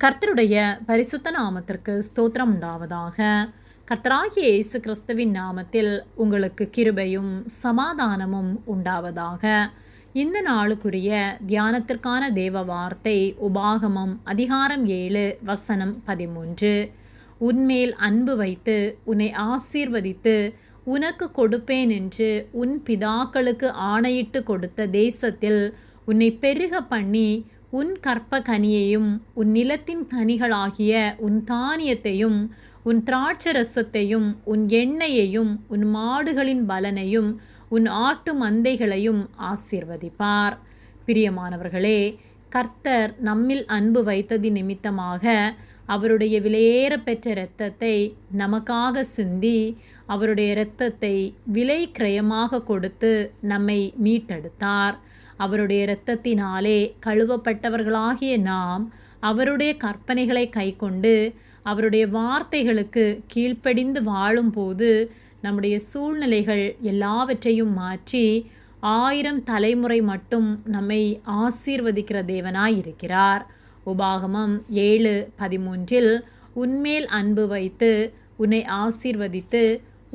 கர்த்தருடைய பரிசுத்த நாமத்திற்கு ஸ்தோத்திரம் உண்டாவதாக. கர்த்தராகிய இயேசு கிறிஸ்துவின் நாமத்தில் உங்களுக்கு கிருபையும் சமாதானமும் உண்டாவதாக. இந்த நாளுக்குரிய தியானத்திற்கான தேவ வார்த்தை உபாகமம் அதிகாரம் ஏழு வசனம் பதிமூன்று. உன்மேல் அன்பு வைத்து உன்னை ஆசீர்வதித்து உனக்கு கொடுப்பேன் என்று உன் பிதாக்களுக்கு ஆணையிட்டு கொடுத்த தேசத்தில் உன்னை பெருக பண்ணி உன் கற்ப கனியையும் உன் நிலத்தின் கனிகளாகிய உன் தானியத்தையும் உன் திராட்சரசத்தையும் உன் எண்ணெயையும் உன் மாடுகளின் பலனையும் உன் ஆட்டு மந்தைகளையும் ஆசீர்வதிப்பார். பிரியமானவர்களே கர்த்தர் நம்மில் அன்பு வைத்தது நிமித்தமாக அவருடைய விலையேற பெற்ற இரத்தத்தை நமக்காக சிந்தி அவருடைய இரத்தத்தை விலை கிரயமாக கொடுத்து நம்மை மீட்டெடுத்தார். அவருடைய இரத்தத்தினாலே கழுவப்பட்டவர்களாகிய நாம் அவருடைய கற்பனைகளை கைக்கொண்டு அவருடைய வார்த்தைகளுக்கு கீழ்ப்படிந்து வாழும்போது நம்முடைய சூழ்நிலைகள் எல்லாவற்றையும் மாற்றி ஆயிரம் தலைமுறை மட்டும் நம்மை ஆசீர்வதிக்கிற தேவனாய் இருக்கிறார் உபாகமம் ஏழு பதிமூன்றில் உன்மேல் அன்பு வைத்து உன்னை ஆசீர்வதித்து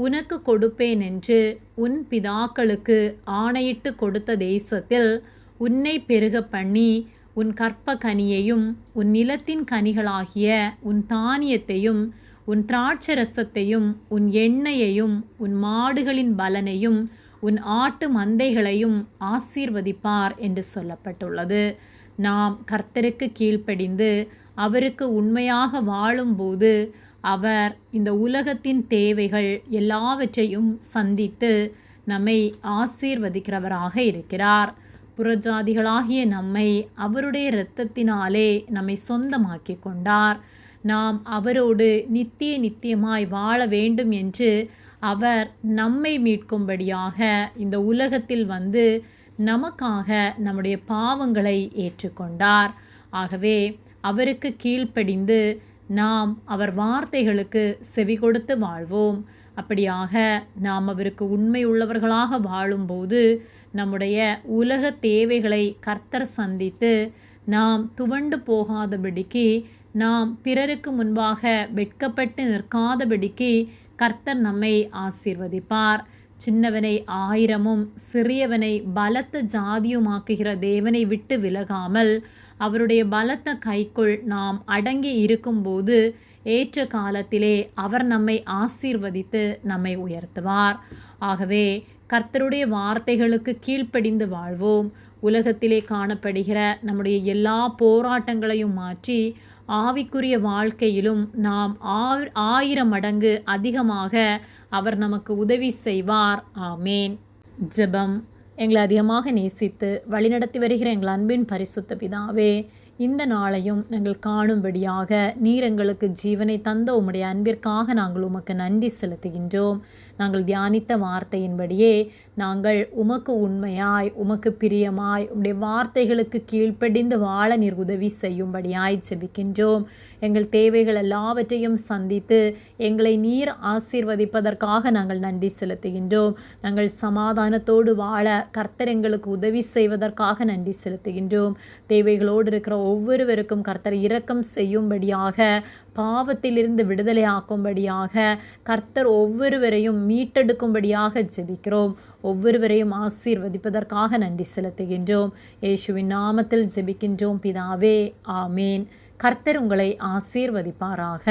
உனக்கு கொடுப்பேன் என்று உன் பிதாக்களுக்கு ஆணையிட்டு கொடுத்த தேசத்தில் உன்னை பெருக பண்ணி உன் கற்ப கனியையும் உன் நிலத்தின் கனிகளாகிய உன் தானியத்தையும் உன் திராட்சரசத்தையும் உன் எண்ணெயையும் உன் மாடுகளின் பலனையும் உன் ஆட்டு மந்தைகளையும் ஆசீர்வதிப்பார் என்று சொல்லப்பட்டுள்ளது. நாம் கர்த்தருக்கு கீழ்ப்படிந்து அவருக்கு உண்மையாக வாழும்போது அவர் இந்த உலகத்தின் தேவைகள் எல்லாவற்றையும் சந்தித்து நம்மை ஆசீர்வதிக்கிறவராக இருக்கிறார். புறஜாதிகளாகிய நம்மை அவருடைய இரத்தத்தினாலே நம்மை சொந்தமாக்கி கொண்டார். நாம் அவரோடு நித்திய நித்தியமாய் வாழ வேண்டும் என்று அவர் நம்மை மீட்கும்படியாக இந்த உலகத்தில் வந்து நமக்காக நம்முடைய பாவங்களை ஏற்றுக்கொண்டார். ஆகவே அவருக்கு கீழ்ப்படிந்து நாம் அவர் வார்த்தைகளுக்கு செவி கொடுத்து வாழ்வோம். அப்படியாக நாம் அவருக்கு உண்மை உள்ளவர்களாக வாழும்போது நம்முடைய உலக தேவைகளை கர்த்தர் சந்தித்து நாம் துவண்டு போகாதபடிக்கு நாம் பிறருக்கு முன்பாக வெட்கப்பட்டு நிற்காதபடிக்கு கர்த்தர் நம்மை ஆசீர்வதிப்பார். சின்னவனை ஆயிரமும் சிறியவனை பலத்த ஜாதியுமாக்குகிற தேவனை விட்டு விலகாமல் அவருடைய பலத்த கைக்குள் நாம் அடங்கி இருக்கும்போது ஏற்ற காலத்திலே அவர் நம்மை ஆசீர்வதித்து நம்மை உயர்த்துவார். ஆகவே கர்த்தருடைய வார்த்தைகளுக்கு கீழ்ப்படிந்து வாழ்வோம். உலகத்திலே காணப்படுகிற நம்முடைய எல்லா போராட்டங்களையும் மாற்றி ஆவிக்குரிய வாழ்க்கையிலும் நாம் ஆயிரம் மடங்கு அதிகமாக அவர் நமக்கு உதவி செய்வார். ஆமேன். ஜெபம். எங்களை அதிகமாக நேசித்து வழிநடத்தி வருகிற எங்கள் அன்பின் பரிசுத்த பிதாவே இந்த நாளையும் நாங்கள் காணும்படியாக நீர் எங்களுக்கு ஜீவனை தந்த உம்முடைய அன்பிற்காக நாங்கள் உமக்கு நன்றி செலுத்துகின்றோம். நாங்கள் தியானித்த வார்த்தையின்படியே நாங்கள் உமக்கு உண்மையாய் உமக்கு பிரியமாய் உம்முடைய வார்த்தைகளுக்கு கீழ்ப்படிந்து வாழ நீர் உதவி செய்யும்படியாய் ஜெபிக்கின்றோம். எங்கள் தேவைகள் எல்லாவற்றையும் சந்தித்து எங்களை நீர் ஆசீர்வதிப்பதற்காக நாங்கள் நன்றி செலுத்துகின்றோம். நாங்கள் சமாதானத்தோடு வாழ கர்த்தர் எங்களுக்கு உதவி செய்வதற்காக நன்றி செலுத்துகின்றோம். தேவைகளோடு இருக்கிற ஒவ்வொருவருக்கும் கர்த்தர் இரக்கம் செய்யும்படியாக பாவத்திலிருந்து விடுதலை ஆக்கும்படியாக கர்த்தர் ஒவ்வொருவரையும் மீட்டெடுக்கும்படியாக ஜெபிக்கிறோம். ஒவ்வொருவரையும் ஆசீர்வதிப்பதற்காக நன்றி செலுத்துகின்றோம். இயேசுவின் நாமத்தில் ஜெபிக்கின்றோம். பிதாவே ஆமேன். கர்த்தர் உங்களை ஆசீர்வதிப்பாராக.